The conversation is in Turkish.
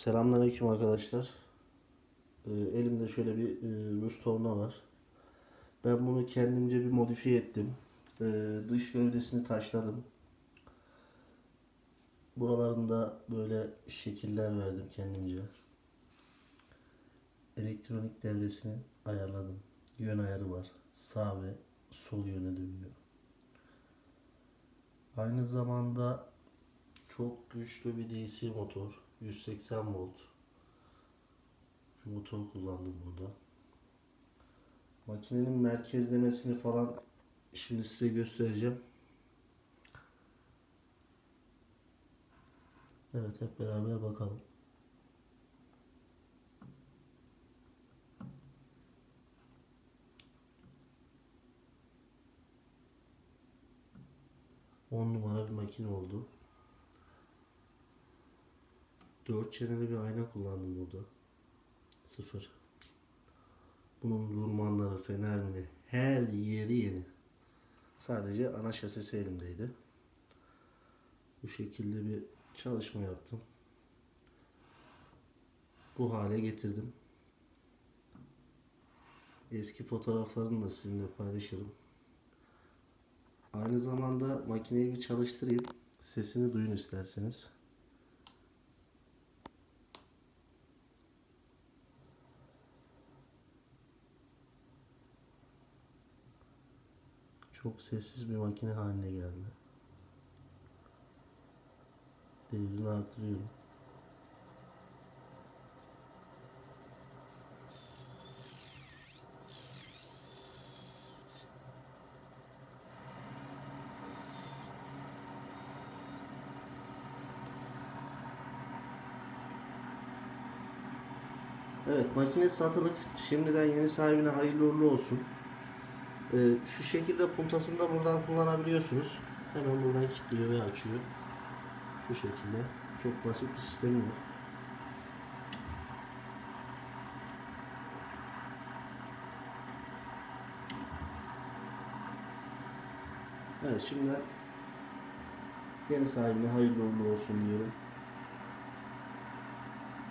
Selamünaleyküm arkadaşlar. Ee, elimde şöyle bir e, Rus torna var. Ben bunu kendimce bir modifiye ettim. Ee, dış gövdesini taşladım. Buralarında böyle şekiller verdim kendimce. Elektronik devresini ayarladım. Yön ayarı var. Sağ ve sol yöne dönüyor. Aynı zamanda çok güçlü bir DC motor. 180 volt. Bir motor kullandım burada. Makinenin merkezlemesini falan şimdi size göstereceğim. Evet hep beraber bakalım. On numara bir makine oldu. Dört çeneli bir ayna kullandım burada. Sıfır. Bunun rulmanları, fenermini, her yeri yeni. Sadece ana şasisi elimdeydi. Bu şekilde bir çalışma yaptım. Bu hale getirdim. Eski fotoğraflarını da sizinle paylaşırım. Aynı zamanda makineyi bir çalıştırayım. Sesini duyun isterseniz. Çok sessiz bir makine haline geldi. Devrini artırıyorum. Evet makine satılık. Şimdiden yeni sahibine hayırlı uğurlu olsun. Ee, şu şekilde puntasını da buradan kullanabiliyorsunuz. Hemen buradan kilitliyor ve açıyor. Şu şekilde. Çok basit bir sistemi var. Evet şimdiden yeni sahibine hayırlı uğurlu olsun diyorum.